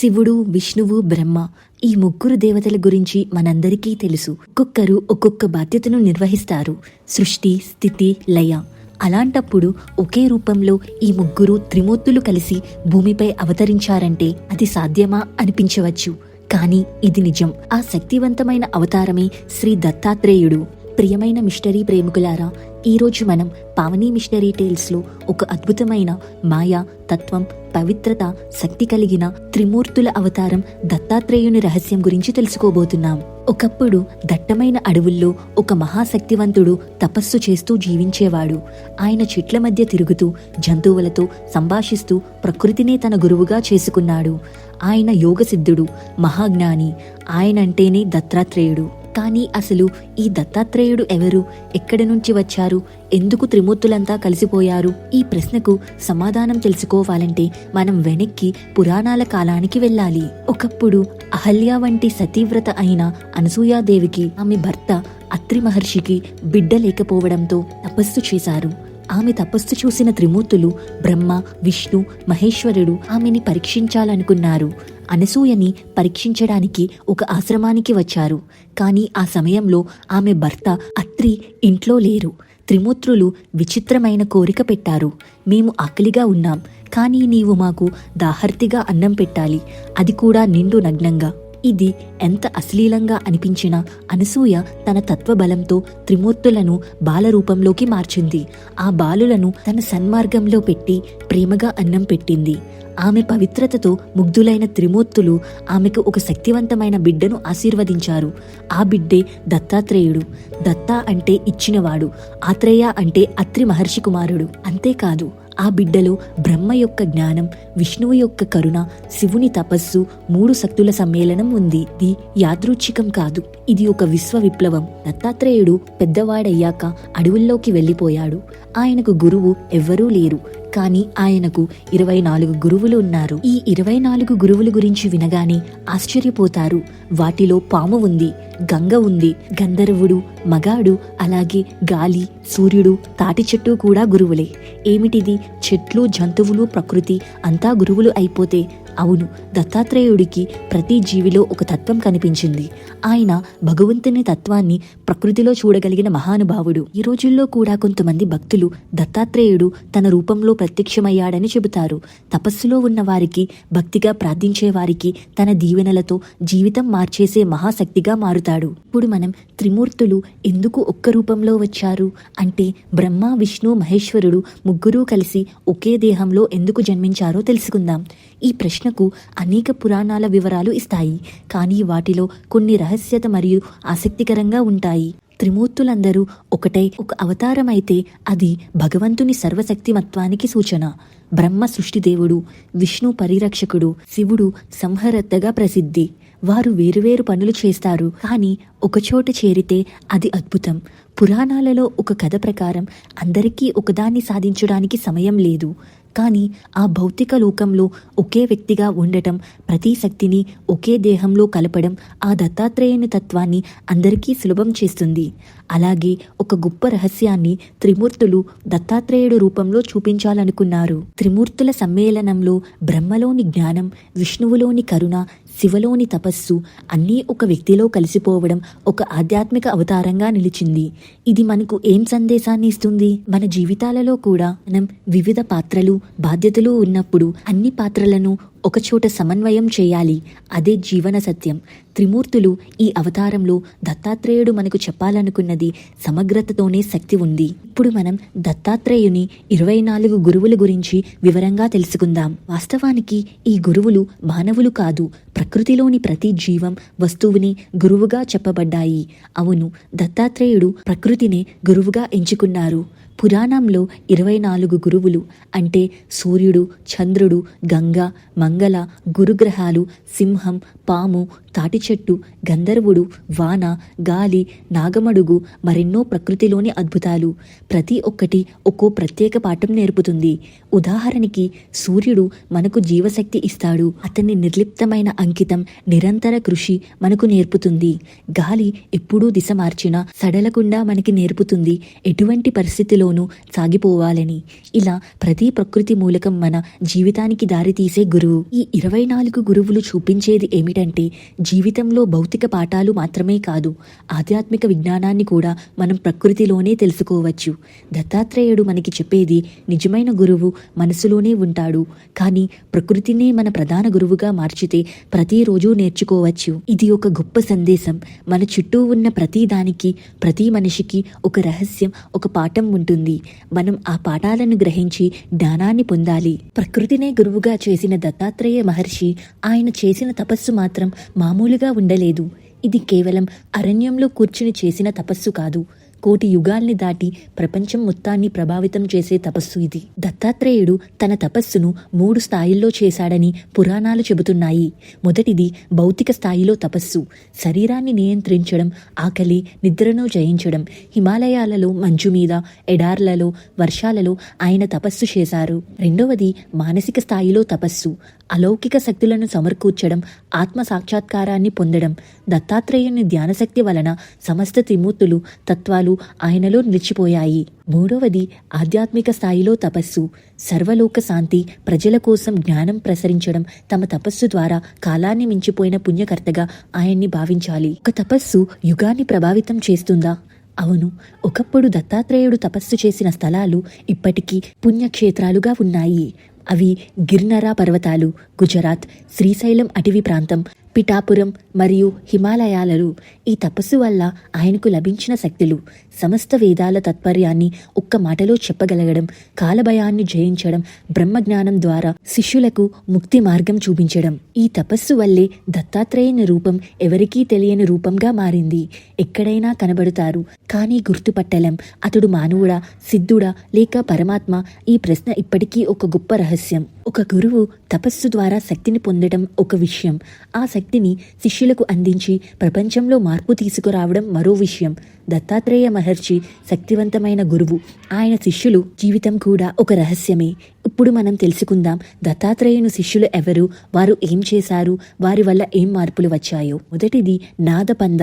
శివుడు విష్ణువు బ్రహ్మ ఈ ముగ్గురు దేవతల గురించి మనందరికీ తెలుసు. ఒక్కొక్కరు ఒక్కొక్క బాధ్యతను నిర్వహిస్తారు. సృష్టి స్థితి లయ. అలాంటప్పుడు ఒకే రూపంలో ఈ ముగ్గురు త్రిమూర్తులు కలిసి భూమిపై అవతరించారంటే అది సాధ్యమా అనిపించవచ్చు. కానీ ఇది నిజం. ఆ శక్తివంతమైన అవతారమే శ్రీ దత్తాత్రేయుడు. ప్రియమైన మిస్టరీ ప్రేమికులారా ఈరోజు మనం పావని మిషనరీ టేల్స్లో ఒక అద్భుతమైన మాయా తత్వం పవిత్రత శక్తి కలిగిన త్రిమూర్తుల అవతారం దత్తాత్రేయుని రహస్యం గురించి తెలుసుకోబోతున్నాం. ఒకప్పుడు దట్టమైన అడవుల్లో ఒక మహాశక్తివంతుడు తపస్సు చేస్తూ జీవించేవాడు. ఆయన చెట్ల మధ్య తిరుగుతూ జంతువులతో సంభాషిస్తూ ప్రకృతినే తన గురువుగా చేసుకున్నాడు. ఆయన యోగసిద్ధుడు మహాజ్ఞాని. ఆయనంటేనే దత్తాత్రేయుడు. కానీ అసలు ఈ దత్తాత్రేయుడు ఎవరు? ఎక్కడి నుంచి వచ్చారు? ఎందుకు త్రిమూర్తులంతా కలిసిపోయారు? ఈ ప్రశ్నకు సమాధానం తెలుసుకోవాలంటే మనం వెనక్కి పురాణాల కాలానికి వెళ్ళాలి. ఒకప్పుడు అహల్య వంటి సతీవ్రత అయిన అనసూయాదేవికి ఆమె భర్త అత్రి మహర్షికి బిడ్డ లేకపోవడంతో తపస్సు చేశారు. ఆమె తపస్సు చూసిన త్రిమూర్తులు బ్రహ్మ విష్ణు మహేశ్వరుడు ఆమెని పరీక్షించాలనుకున్నారు. అనసూయని పరీక్షించడానికి ఒక ఆశ్రమానికి వచ్చారు. కానీ ఆ సమయంలో ఆమె భర్త అత్రి ఇంట్లో లేరు. త్రిమూర్తులు విచిత్రమైన కోరిక పెట్టారు. మేము ఆకలిగా ఉన్నాం. కానీ నీవు మాకు దాహర్తిగా అన్నం పెట్టాలి. అది కూడా నిండు నగ్నంగా. ఇది ఎంత అశ్లీలంగా అనిపించినా అనసూయ తన తత్వబలంతో త్రిమూర్తులను బాలరూపంలోకి మార్చింది. ఆ బాలులను తన సన్మార్గంలో పెట్టి ప్రేమగా అన్నం పెట్టింది. ఆమె పవిత్రతతో ముగ్ధులైన త్రిమూర్తులు ఆమెకు ఒక శక్తివంతమైన బిడ్డను ఆశీర్వదించారు. ఆ బిడ్డే దత్తాత్రేయుడు. దత్తా అంటే ఇచ్చినవాడు. ఆత్రేయ అంటే అత్రి మహర్షి కుమారుడు. అంతేకాదు ఆ బిడ్డలో బ్రహ్మ యొక్క జ్ఞానం విష్ణువు యొక్క కరుణ శివుని తపస్సు మూడు శక్తుల సమ్మేళనం ఉంది. ఇది యాదృచ్ఛికం కాదు. ఇది ఒక విశ్వ విప్లవం దత్తాత్రేయుడు పెద్దవాడయ్యాక అడవుల్లోకి వెళ్ళిపోయాడు. ఆయనకు గురువు ఎవ్వరూ లేరు. కానీ ఆయనకు ఇరవై నాలుగు గురువులు ఉన్నారు. ఈ ఇరవై నాలుగు గురువుల గురించి వినగానే ఆశ్చర్యపోతారు. వాటిలో పాము ఉంది. గంగ ఉంది. గంధర్వుడు మగాడు అలాగే గాలి సూర్యుడు తాటి చెట్టు కూడా గురువులే. ఏమిటిది? చెట్లు జంతువులు ప్రకృతి అంతా గురువులు అయిపోతే అవును దత్తాత్రేయుడికి ప్రతి జీవిలో ఒక తత్వం కనిపించింది. ఆయన భగవంతుని తత్వాన్ని ప్రకృతిలో చూడగలిగిన మహానుభావుడు. ఈ రోజుల్లో కూడా కొంతమంది భక్తులు దత్తాత్రేయుడు తన రూపంలో ప్రత్యక్షమయ్యాడని చెబుతారు. తపస్సులో ఉన్న వారికి భక్తిగా ప్రార్థించే వారికి తన దీవెనలతో జీవితం మార్చేసే మహాశక్తిగా మారుతాడు ఇప్పుడు మనం త్రిమూర్తులు ఎందుకు ఒక్క రూపంలో వచ్చారు? అంటే బ్రహ్మ విష్ణు మహేశ్వరుడు ముగ్గురూ కలిసి ఒకే దేహంలో ఎందుకు జన్మించారో తెలుసుకుందాం. ఈ ప్రశ్నకు అనేక పురాణాల వివరాలు ఇస్తాయి. కానీ వాటిలో కొన్ని రహస్యత మరియు ఆసక్తికరంగా ఉంటాయి. త్రిమూర్తులందరూ ఒకటై ఒక అవతారం అయితే అది భగవంతుని సర్వశక్తిమత్వానికి సూచన. బ్రహ్మ సృష్టిదేవుడు విష్ణు పరిరక్షకుడు శివుడు సంహరత్తగా ప్రసిద్ధి. వారు వేరువేరు పనులు చేస్తారు. కానీ ఒకచోట చేరితే అది అద్భుతం. పురాణాలలో ఒక కథ ప్రకారం అందరికీ ఒకదాన్ని సాధించడానికి సమయం లేదు. కానీ ఆ భౌతిక లోకంలో ఒకే వ్యక్తిగా ఉండటం ప్రతి శక్తిని ఒకే దేహంలో కలపడం ఆ దత్తాత్రేయుని తత్వాన్ని అందరికీ సులభం చేస్తుంది. అలాగే ఒక గొప్ప రహస్యాన్ని త్రిమూర్తులు దత్తాత్రేయుడు రూపంలో చూపించాలనుకున్నారు. త్రిమూర్తుల సమ్మేళనంలో బ్రహ్మలోని జ్ఞానం విష్ణువులోని కరుణ శివలోని తపస్సు అన్నీ ఒక వ్యక్తిలో కలిసిపోవడం ఒక ఆధ్యాత్మిక అవతారంగా నిలిచింది. ఇది మనకు ఏం సందేశాన్ని ఇస్తుంది? మన జీవితాలలో కూడా మనం వివిధ పాత్రలు బాధ్యతలు ఉన్నప్పుడు అన్ని పాత్రలను ఒకచోట సమన్వయం చేయాలి. అదే జీవన సత్యం. త్రిమూర్తులు ఈ అవతారంలో దత్తాత్రేయుడు మనకు చెప్పాలనుకున్నది సమగ్రతతోనే శక్తి ఉంది. ఇప్పుడు మనం దత్తాత్రేయుని ఇరవై నాలుగు గురువుల గురించి వివరంగా తెలుసుకుందాం. వాస్తవానికి ఈ గురువులు మానవులు కాదు. ప్రకృతిలోని ప్రతి జీవం వస్తువుని గురువుగా చెప్పబడ్డాయి. అవును దత్తాత్రేయుడు ప్రకృతిని గురువుగా ఎంచుకున్నారు. పురాణంలో ఇరవై నాలుగు గురువులు అంటే సూర్యుడు చంద్రుడు గంగ మంగళ గురుగ్రహాలు సింహం పాము తాటి చెట్టు గంధర్వుడు వాన గాలి నాగమడుగు మరెన్నో ప్రకృతిలోని అద్భుతాలు. ప్రతి ఒక్కటి ఒక్కో ప్రత్యేక పాఠం నేర్పుతుంది. ఉదాహరణకి సూర్యుడు మనకు జీవశక్తి ఇస్తాడు. అతని నిర్లిప్తమైన అంకితం నిరంతర కృషి మనకు నేర్పుతుంది. గాలి ఎప్పుడూ దిశ మార్చినా సడలకుండా మనకి నేర్పుతుంది ఎటువంటి పరిస్థితిలోనూ సాగిపోవాలని. ఇలా ప్రతి ప్రకృతి మూలకం మన జీవితానికి దారితీసే గురువు. ఈ ఇరవై నాలుగు గురువులు చూపించేది ఏమిటంటే జీవితంలో భౌతిక పాఠాలు మాత్రమే కాదు ఆధ్యాత్మిక విజ్ఞానాన్ని కూడా మనం ప్రకృతిలోనే తెలుసుకోవచ్చు. దత్తాత్రేయుడు మనకి చెప్పేది నిజమైన గురువు మనసులోనే ఉంటాడు కానీ ప్రకృతినే మన ప్రధాన గురువుగా మార్చితే ప్రతిరోజు నేర్చుకోవచ్చు. ఇది ఒక గొప్ప సందేశం. మన చుట్టూ ఉన్న ప్రతి దానికి ప్రతి మనిషికి ఒక రహస్యం ఒక పాఠం ఉంటుంది. మనం ఆ పాఠాలను గ్రహించి జ్ఞానాన్ని పొందాలి. ప్రకృతినే గురువుగా చేసిన దత్తాత్రేయ మహర్షి ఆయన చేసిన తపస్సు మాత్రం మా మామూలుగా ఉండలేదు. ఇది కేవలం అరణ్యంలో కూర్చుని చేసిన తపస్సు కాదు. కోటి యుగాల్ని దాటి ప్రపంచం మొత్తాన్ని ప్రభావితం చేసే తపస్సు ఇది. దత్తాత్రేయుడు తన తపస్సును మూడు స్థాయిల్లో చేశాడని పురాణాలు చెబుతున్నాయి. మొదటిది భౌతిక స్థాయిలో తపస్సు. శరీరాన్ని నియంత్రించడం ఆకలి నిద్రను జయించడం హిమాలయాలలో మంచు మీద ఎడార్లలో వర్షాలలో ఆయన తపస్సు చేశారు. రెండవది మానసిక స్థాయిలో తపస్సు. అలౌకిక శక్తులను సమర్కూర్చడం ఆత్మ సాక్షాత్కారాన్ని పొందడం. దత్తాత్రేయుని ధ్యానశక్తి వలన సమస్త త్రిమూర్తులు తత్వాలు ఆయనలో నిలిచిపోయాయి. మూడవది ఆధ్యాత్మిక స్థాయిలో తపస్సు. సర్వలోక శాంతి ప్రజల కోసం జ్ఞానం ప్రసరించడం తమ తపస్సు ద్వారా కాలాన్ని మించిపోయిన పుణ్యకర్తగా ఆయన్ని భావించాలి. ఒక తపస్సు యుగాన్ని ప్రభావితం చేస్తుందా? అవును. ఒకప్పుడు దత్తాత్రేయుడు తపస్సు చేసిన స్థలాలు ఇప్పటికీ పుణ్యక్షేత్రాలుగా ఉన్నాయి. అవి గిర్నరా పర్వతాలు గుజరాత్ శ్రీశైలం అటవీ ప్రాంతం పిఠాపురం మరియు హిమాలయాలలో ఈ తపస్సు వల్ల ఆయనకు లభించిన శక్తులు. సమస్త వేదాల తత్పర్యాన్ని ఒక్క మాటలో చెప్పగలగడం కాలభయాన్ని జయించడం బ్రహ్మజ్ఞానం ద్వారా శిష్యులకు ముక్తి మార్గం చూపించడం. ఈ తపస్సు వల్లే దత్తాత్రేయుని రూపం ఎవరికీ తెలియని రూపంగా మారింది. ఎక్కడైనా కనబడతారు. కానీ గుర్తుపట్టలేం. అతడు మానవుడా సిద్ధుడా లేక పరమాత్మ? ఈ ప్రశ్న ఇప్పటికీ ఒక గొప్ప రహస్యం. ఒక గురువు తపస్సు ద్వారా శక్తిని పొందడం ఒక విషయం. ఆ శక్తిని శిష్యులకు అందించి ప్రపంచంలో మార్పు తీసుకురావడం మరో విషయం. దత్తాత్రేయ మహర్షి శక్తివంతమైన గురువు. ఆయన శిష్యులు జీవితం కూడా ఒక రహస్యమే. ఇప్పుడు మనం తెలుసుకుందాం దత్తాత్రేయుని శిష్యులు ఎవరు వారు ఏం చేశారు వారి వల్ల ఏం మార్పులు వచ్చాయో. మొదటిది నాదపంద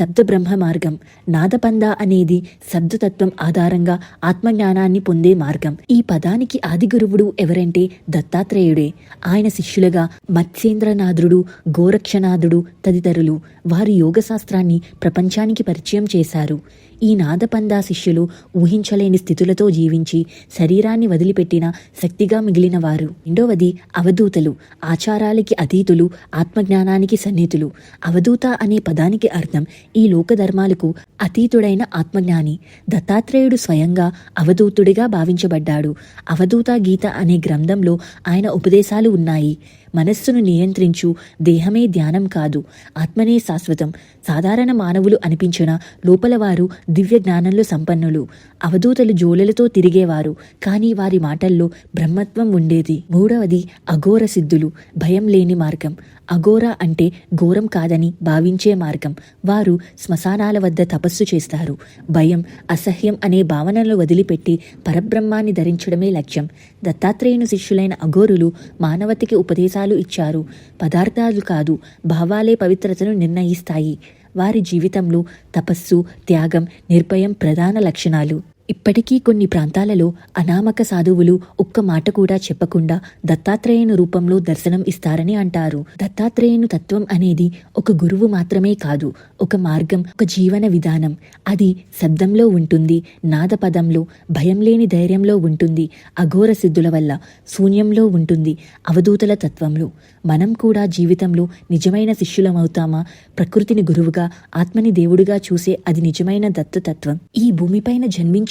శబ్ద బ్రహ్మ మార్గం. నాదపంద అనేది శబ్దతత్వం ఆధారంగా ఆత్మజ్ఞానాన్ని పొందే మార్గం. ఈ పదానికి ఆది గురువుడు ఎవరంటే దత్తాత్రేయుడే. ఆయన శిష్యులుగా మత్స్యేంద్రనాథుడు గోరక్షనాథుడు తదితరులు. వారి యోగ శాస్త్రాన్ని ప్రపంచానికి పరిచయం చేశారు. Garou, ఈ నాదపందా శిష్యులు ఊహించలేని స్థితులతో జీవించి శరీరాన్ని వదిలిపెట్టిన శక్తిగా మిగిలిన వారు రెండవది అవధూతలు. ఆచారాలకి అతీతులు ఆత్మజ్ఞానానికి సన్నిహితులు. అవధూత అనే పదానికి అర్థం ఈ లోకధర్మాలకు అతీతుడైన ఆత్మజ్ఞాని. దత్తాత్రేయుడు స్వయంగా అవధూతుడిగా భావించబడ్డాడు. అవధూత గీత అనే గ్రంథంలో ఆయన ఉపదేశాలు ఉన్నాయి. మనస్సును నియంత్రించు దేహమే ధ్యానం కాదు. ఆత్మనే శాశ్వతం. సాధారణ మానవులు అనిపించిన లోపల వారు దివ్య జ్ఞానంలో సంపన్నులు. అవధూతలు జోలెలతో తిరిగేవారు. కానీ వారి మాటల్లో బ్రహ్మత్వం ఉండేది. మూడవది అఘోర సిద్ధులు. భయం లేని మార్గం. అఘోర అంటే ఘోరం కాదని భావించే మార్గం. వారు శ్మశానాల వద్ద తపస్సు చేస్తారు. భయం అసహ్యం అనే భావనలు వదిలిపెట్టి పరబ్రహ్మాన్ని ధరించడమే లక్ష్యం. దత్తాత్రేయుని శిష్యులైన అఘోరులు మానవతికి ఉపదేశాలు ఇచ్చారు. పదార్థాలు కాదు భావాలే పవిత్రతను నిర్ణయిస్తాయి. వారి జీవితంలో తపస్సు త్యాగం నిర్భయం ప్రధాన లక్షణాలు. ఇప్పటికీ కొన్ని ప్రాంతాలలో అనామక సాధువులు ఒక్క మాట కూడా చెప్పకుండా దత్తాత్రేయుని రూపంలో దర్శనం ఇస్తారని అంటారు. దత్తాత్రేయుని తత్వం అనేది ఒక గురువు మాత్రమే కాదు ఒక మార్గం ఒక జీవన విధానం. అది శబ్దంలో ఉంటుంది నాదపదంలో భయం లేని ధైర్యంలో ఉంటుంది అఘోర సిద్ధుల వల్ల శూన్యంలో ఉంటుంది అవధూతల తత్వంలో. మనం కూడా జీవితంలో నిజమైన శిష్యులమవుతామా? ప్రకృతిని గురువుగా ఆత్మని దేవుడిగా చూసే అది నిజమైన దత్తతత్వం. ఈ భూమిపైన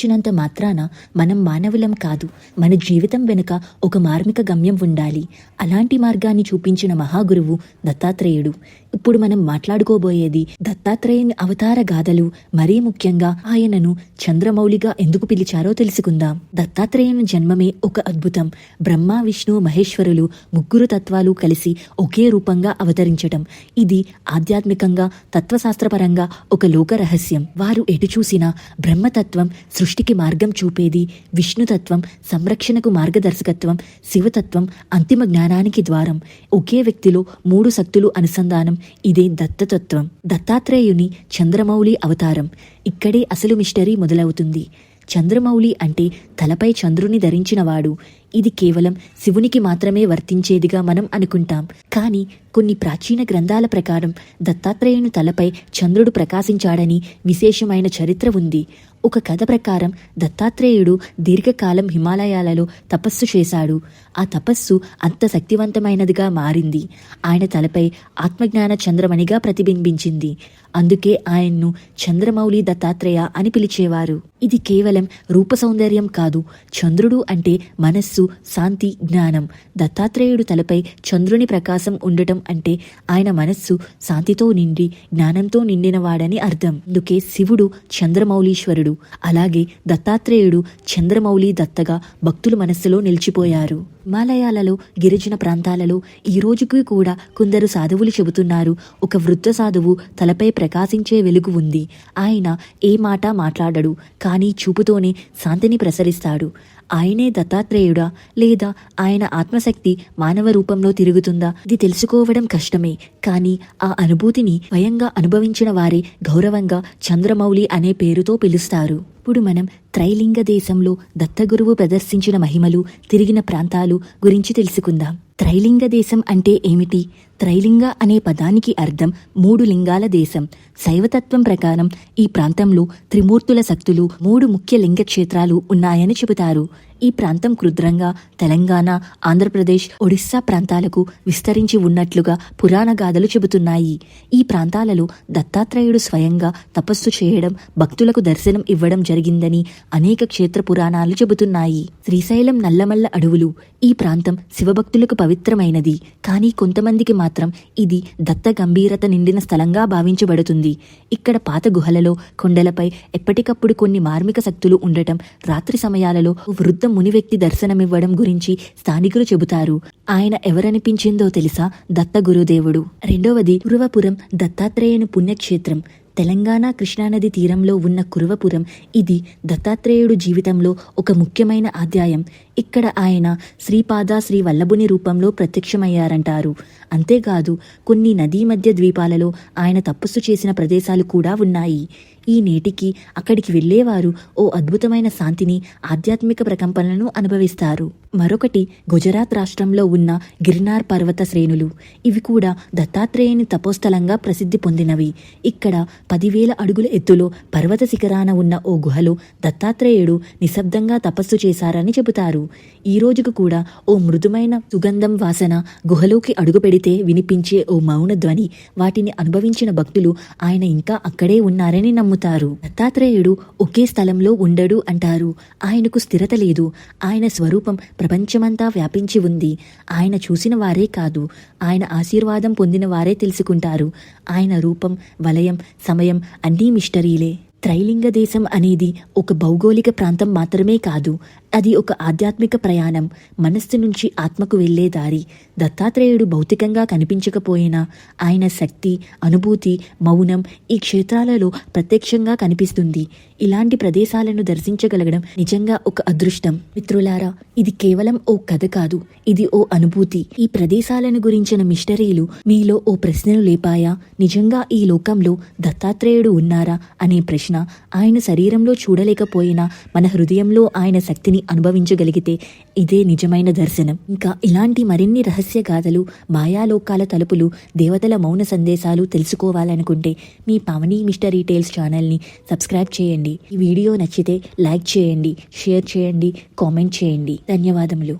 జన్మించినంత మాత్రాన మనం మానవులం కాదు మన జీవితం వెనుక ఒక మార్మిక గమ్యం ఉండాలి. అలాంటి మార్గాన్ని చూపించిన మహాగురువు దత్తాత్రేయుడు. ఇప్పుడు మనం మాట్లాడుకోబోయేది దత్తాత్రేయుని అవతార గాథలు మరీ ముఖ్యంగా ఆయనను చంద్రమౌళిగా ఎందుకు పిలిచారో తెలుసుకుందాం. దత్తాత్రేయుని జన్మమే ఒక అద్భుతం. బ్రహ్మ విష్ణు మహేశ్వరులు ముగ్గురు తత్వాలు కలిసి ఒకే రూపంగా అవతరించటం. ఇది ఆధ్యాత్మికంగా తత్వశాస్త్రపరంగా ఒక లోక రహస్యం. వారు ఎటు చూసినా బ్రహ్మతత్వం సృష్టికి మార్గం చూపేది విష్ణుతత్వం సంరక్షణకు మార్గదర్శకత్వం శివతత్వం అంతిమ జ్ఞానానికి ద్వారం. ఒకే వ్యక్తిలో మూడు శక్తులు అనుసంధానం ఇదే దత్తతత్వం. దత్తాత్రేయుని చంద్రమౌళి అవతారం. ఇక్కడే అసలు మిస్టరీ మొదలవుతుంది. చంద్రమౌళి అంటే తలపై చంద్రుని ధరించినవాడు. ఇది కేవలం శివునికి మాత్రమే వర్తించేదిగా మనం అనుకుంటాం. కానీ కొన్ని ప్రాచీన గ్రంథాల ప్రకారం దత్తాత్రేయుని తలపై చంద్రుడు ప్రకాశించాడని విశేషమైన చరిత్ర ఉంది. ఒక కథ ప్రకారం దత్తాత్రేయుడు దీర్ఘకాలం హిమాలయాలలో తపస్సు చేశాడు. ఆ తపస్సు అంత శక్తివంతమైనదిగా మారింది. ఆయన తలపై ఆత్మజ్ఞాన చంద్రమణిగా ప్రతిబింబించింది. అందుకే ఆయన్ను చంద్రమౌళి దత్తాత్రేయ అని పిలిచేవారు. ఇది కేవలం రూప సౌందర్యం కాదు చంద్రుడు అంటే మనస్సు శాంతి జ్ఞానం. దత్తాత్రేయుడు తలపై చంద్రుని ప్రకాశం ఉండటం అంటే ఆయన మనస్సు శాంతితో నిండి జ్ఞానంతో నిండినవాడని అర్థం. అందుకే శివుడు చంద్రమౌళీశ్వరుడు. అలాగే దత్తాత్రేయుడు చంద్రమౌళి దత్తగా భక్తుల మనస్సులో నిలిచిపోయారు. హిమాలయాలలో గిరిజన ప్రాంతాలలో ఈ రోజుకి కూడా కొందరు సాధువులు చెబుతున్నారు. ఒక వృద్ధ సాధువు తలపై ప్రకాశించే వెలుగు ఉంది. ఆయన ఏ మాట మాట్లాడడు కానీ చూపుతోనే శాంతిని ప్రసరిస్తాడు. ఆయనే దత్తాత్రేయుడా లేదా ఆయన ఆత్మశక్తి మానవ రూపంలో తిరుగుతుందా? ఇది తెలుసుకోవడం కష్టమే కానీ ఆ అనుభూతిని స్వయంగా అనుభవించిన వారే గౌరవంగా చంద్రమౌళి అనే పేరుతో పిలుస్తారు. ఇప్పుడు మనం త్రైలింగ దేశంలో దత్తగురువు ప్రదర్శించిన మహిమలు తిరిగిన ప్రాంతాలు గురించి తెలుసుకుందాం. త్రైలింగ దేశం అంటే ఏమిటి? త్రైలింగ అనే పదానికి అర్థం మూడు లింగాల దేశం. శైవతత్వం ప్రకారం ఈ ప్రాంతంలో త్రిమూర్తుల శక్తులు మూడు ముఖ్య లింగ క్షేత్రాలు ఉన్నాయని చెబుతారు. ఈ ప్రాంతం కృద్రంగా తెలంగాణ ఆంధ్రప్రదేశ్ ఒడిస్సా ప్రాంతాలకు విస్తరించి ఉన్నట్లుగా పురాణ గాథలు చెబుతున్నాయి. ఈ ప్రాంతాలలో దత్తాత్రేయుడు స్వయంగా తపస్సు చేయడం భక్తులకు దర్శనం ఇవ్వడం జరిగిందని అనేక క్షేత్ర పురాణాలు చెబుతున్నాయి. శ్రీశైలం నల్లమల్ల అడవులు ఈ ప్రాంతం శివభక్తులకు పవిత్రమైనది. కానీ కొంతమందికి మాత్రం ఇది దత్త గంభీరత నిండిన స్థలంగా భావించబడుతుంది. ఇక్కడ పాత గుహలలో కొండలపై ఎప్పటికప్పుడు కొన్ని మార్మిక శక్తులు ఉండటం రాత్రి సమయాలలో వృద్ధ ముని వ్యక్తి దర్శనమివ్వడం గురించి స్థానికులు చెబుతారు. ఆయన ఎవరనిపించిందో తెలుసా? దత్త గురుదేవుడు. రెండవది కురువపురం దత్తాత్రేయుని పుణ్యక్షేత్రం. తెలంగాణ కృష్ణానది తీరంలో ఉన్న కురువపురం ఇది దత్తాత్రేయుడు జీవితంలో ఒక ముఖ్యమైన అధ్యాయం ఇక్కడ ఆయన శ్రీపాద శ్రీ వల్లభుని రూపంలో ప్రత్యక్షమయ్యారంటారు. అంతేకాదు కొన్ని నదీ మధ్య ద్వీపాలలో ఆయన తపస్సు చేసిన ప్రదేశాలు కూడా ఉన్నాయి. ఈ నేటికి అక్కడికి వెళ్ళేవారు ఓ అద్భుతమైన శాంతిని ఆధ్యాత్మిక ప్రకంపనలను అనుభవిస్తారు. మరొకటి గుజరాత్ రాష్ట్రంలో ఉన్న గిర్నార్ పర్వత శ్రేణులు. ఇవి కూడా దత్తాత్రేయుని తపోస్థలంగా ప్రసిద్ధి పొందినవి. ఇక్కడ పదివేల అడుగుల ఎత్తులో పర్వత శిఖరాన ఉన్న ఓ గుహలో దత్తాత్రేయుడు నిశ్శబ్దంగా తపస్సు చేశారని చెబుతారు. ఈ రోజుకు కూడా ఓ మృదుమైన సుగంధం వాసన గుహలోకి అడుగు పెడితే వినిపించే ఓ మౌన ధ్వని వాటిని అనుభవించిన భక్తులు ఆయన ఇంకా అక్కడే ఉన్నారని నమ్ముతారు. దత్తాత్రేయుడు ఒకే స్థలంలో ఉండడు అంటారు. ఆయనకు స్థిరత లేదు. ఆయన స్వరూపం ప్రపంచమంతా వ్యాపించి ఉంది. ఆయన చూసిన వారే కాదు. ఆయన ఆశీర్వాదం పొందిన వారే తెలుసుకుంటారు. ఆయన రూపం వలయం సమయం అన్నీ మిస్టరీలే. త్రైలింగ దేశం అనేది ఒక భౌగోళిక ప్రాంతం మాత్రమే కాదు. అది ఒక ఆధ్యాత్మిక ప్రయాణం. మనస్సు నుంచి ఆత్మకు వెళ్ళే దారి. దత్తాత్రేయుడు భౌతికంగా కనిపించకపోయినా ఆయన శక్తి అనుభూతి మౌనం ఈ క్షేత్రాలలో ప్రత్యక్షంగా కనిపిస్తుంది. ఇలాంటి ప్రదేశాలను దర్శించగలగడం నిజంగా ఒక అదృష్టం. మిత్రులారా ఇది కేవలం ఓ కథ కాదు. ఇది ఓ అనుభూతి. ఈ ప్రదేశాలను గురించిన మిస్టరీలు మీలో ఓ ప్రశ్నలు లేపాయా? నిజంగా ఈ లోకంలో దత్తాత్రేయుడు ఉన్నారా? అనే ప్రశ్న ఆయన శరీరంలో చూడలేకపోయినా మన హృదయంలో ఆయన శక్తిని శక్తిని అనుభవించగలిగితే ఇదే నిజమైన దర్శనం. ఇంకా ఇలాంటి మరిన్ని రహస్య గాథలు మాయాలోకాల తలుపులు దేవతల మౌన సందేశాలు తెలుసుకోవాలనుకుంటే మీ పావని మిస్టరీ టేల్స్ ఛానల్ని సబ్స్క్రైబ్ చేయండి. ఈ వీడియో నచ్చితే లైక్ చేయండి షేర్ చేయండి కామెంట్ చేయండి. ధన్యవాదములు.